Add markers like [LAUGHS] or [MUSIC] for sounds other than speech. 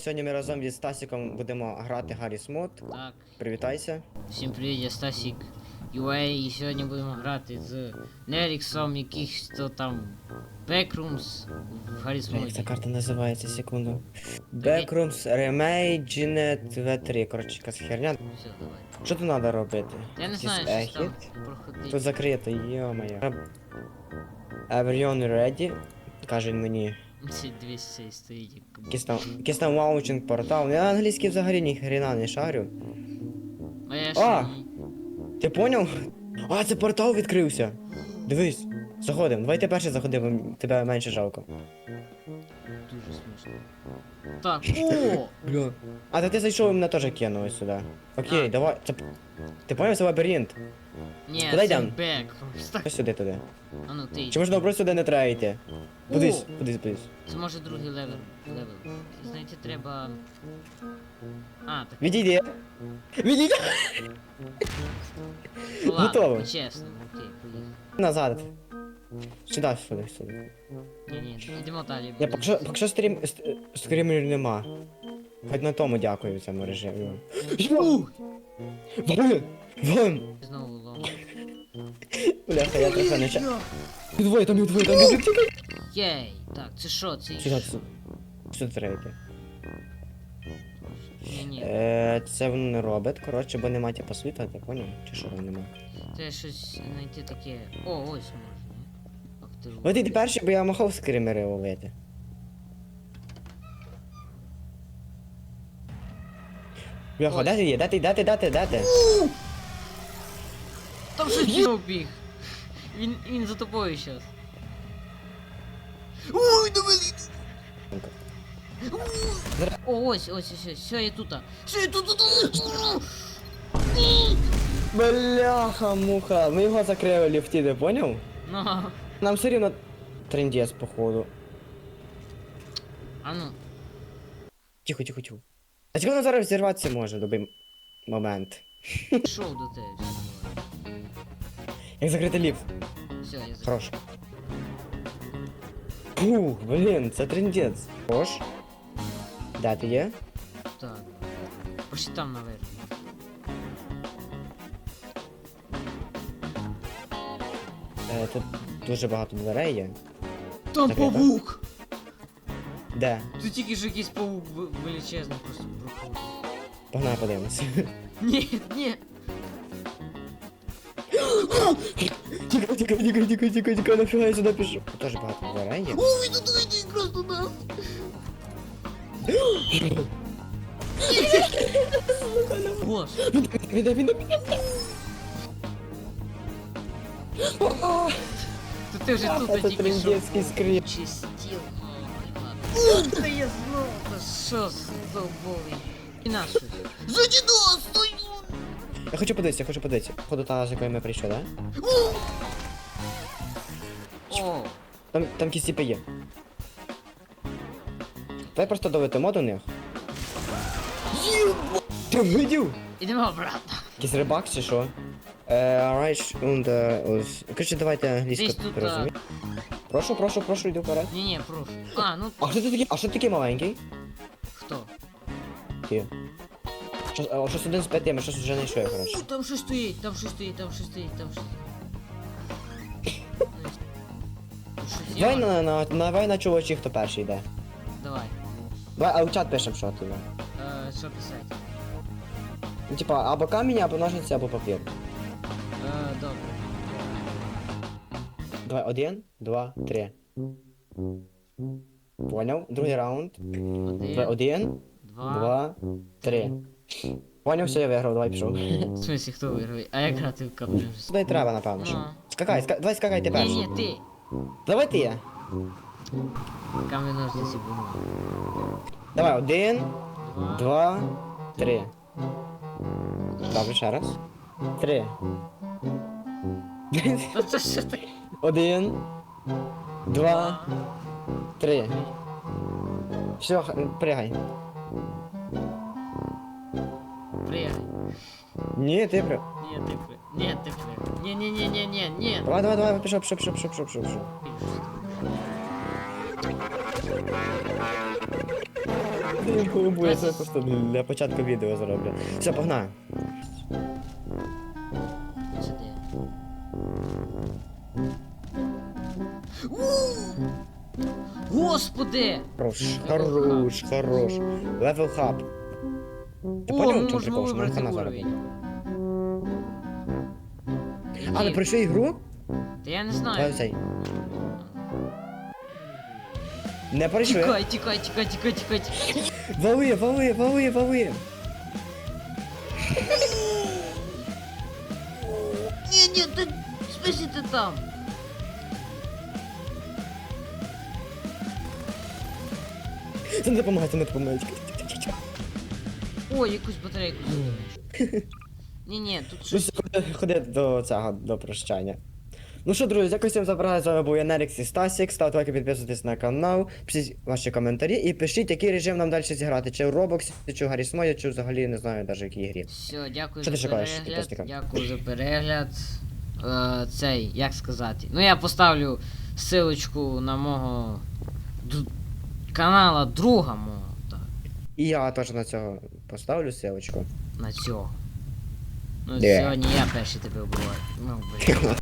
Сьогодні ми разом із Стасіком будемо грати Гарріс Мод. Так, Привітайся. всім привіт, я Стасік UA, і сьогодні будемо грати з Неріксом, якихось то там Backrooms в Гарріс Як ця Моді. карта називається, секунду. Backrooms Reimagined V3. Коротше, якась херня. Все, давай. Що тут треба робити? Я не Якийсь знаю, що там ехід? проходить. Тут закрито, йо-моє. Everyone ready? Каже він мені. Ці 200 стоїть. як. Якийсь там, якийсь там лаунчинг портал. Я англійський взагалі ні хрена не шарю. А я ще А! Ти поняв? А, це портал відкрився. Дивись. Заходимо. Давай ти перший заходи, бо тебе менше жалко. Дуже смішно. Так, о! Бля. А, та ти зайшов і мене теж кинули сюди. Окей, А. давай. Це... Ти поняв, це лабіринт? Ні, Куди йдем? Так, Ось сюди туди. а ну ти. Чи можна просто сюди не треба йти? Кудись, О! кудись, кудись. Це може другий левел. левел. Знаєте, треба... А, так, Відійди. Відійди. ну ладно, Готово. по-чесному, окей, поїхали. Назад. Сюди, сюди, сюди. Ні, ні, йдемо далі. Я поки що, поки що стрім, ст- скримерів нема. Хоч на тому дякую цьому режимі. Вон! Вон! Знову лом. Бляха, я трохи не ча... Двоє, там їх двоє, там їх двоє. Єй, так, це що, це Сюди, сюди. Сюди треба йти. Ні, ні, Е, це воно не робить, коротше, бо нема типу світла, ти поняв? Чи що воно нема? це щось знайти таке. О, ось можна. От іди перший, бо я махав скримери ловити. Бляха, де ти є? Де ти, де ти, де ти, де ти? Там щось діно біг. Він, він за тобою щас. Ой, давай! О, ось, ось, ось, ось, все, я тут. Все, я тут, тут, тут. Бляха, муха, ми його закрили в ти поняв? Ну, Нам все рівно трендець, походу. а ну, Тихо, тихо, тихо. А чого воно зараз зірватися може в будь-який момент? [LAUGHS] пішов до тебе. все, Як закрити ліфт? давай. Все, я за... Хорош. Ух, блін, це трендець. Хорош. Де ти є? Так. Пошли там наверх. Е, тут дуже багато дверей є. Там Так, я павук! Де? Тут тільки ж якийсь павук ви- величезний просто проходить. Погнали подивимося. [LAUGHS] Ні, ні. Тікай, тікай, тікай, тікай, тікай, тікай, нафіга я сюди пішов. Тут теж багато дверей є. Ой, тут йди просто нас. Боже, Віде, віде, віде. [LAUGHS] то ти вже тут Це тільки що. Чистил. Ой, ладно. Та я знов, та що здолбовий. І наш щось. Задіда, стой! Я хочу подивитися, я хочу подивитися. Походу та, з якої ми прийшли, да? О, Там, там якісь типи є. Давай просто долетимо до них. Ти видів? ідемо обратно. Якийсь рибак чи що? Райш е, ось. Короче, давайте Десь англійську тут, розумію. Прошу, прошу, прошу, йду вперед. Ні, ні, прошу. А, ну А що ти такий? А що ти такий маленький? хто? Ти. А, щось один з п'яти, ми щось вже не йшли, коротше. О, там щось стоїть, там щось стоїть, там щось стоїть, там щось. Щось є? Давай на, на, давай на чувачі, хто перший йде. Давай. Давай, а у чат пишем, що туди. Е, Що писати? Ну, типа, або камінь, або ножниці, або папір. Давай, один, два, три. Поняв? Другий раунд. Давай, Один, два. два, три. Поняв, все, я виграв, давай пішов. [LAUGHS] В смысле, хто виграє? А як грати в капли? Сюди треба, напевно, що. Скакай, ска... давай скакай ти Ні, перший. ні, ти. Давай ти. Камінь ножниці бумага. Давай, один, Два. два, три. Добре, ще раз. Три. Та це що таке? Один, два, три. Все, пригай. Приїхай. Ні, ти при. Ні, ти при. Ні, ти при. Ні, ні, ні, ні, ні, ні. Давай, давай, давай, пішов, пішов, пішов, пішов, пішов, пішов. Ти я це просто для початку відео зроблю. Все, погнали. Господи! Хорош, хорош, хорош. Левел хаб. Ти О, поняв, ми в чому можемо прикол, що вибрати хана уровень. А, ви Ні, пройшли ігру? Та я не Давай знаю. цей. Не пройшли. Тікай, тікай, тікай, тікай, тікай. тікай. Вали, вали, вали, вали. Ні, ні, ти спиши ти там. Це не допомагає, це не допомагає. Ой, якусь батарейку. Ні, ні, тут Ну, щось. все, ходи, ходи до цього, до прощання. Ну що, друзі, дякую всім за перегляд. З вами був я Нерікс і Стасік. Ставте лайки, підписуйтесь на канал, пишіть ваші коментарі і пишіть, який режим нам далі зіграти. Чи в Roblox, чи в Гаррі Смоя, чи взагалі не знаю навіть в якій грі. Все, дякую Що ти за шукаєш, перегляд. підписника? Дякую за перегляд. Е, цей, як сказати. Ну я поставлю ссылочку на мого канала друга мого. Так, І я теж на цього поставлю ссылочку. на цього. Ну, Де? сьогодні я перший тебе вбиваю. Ну, блін. [LAUGHS]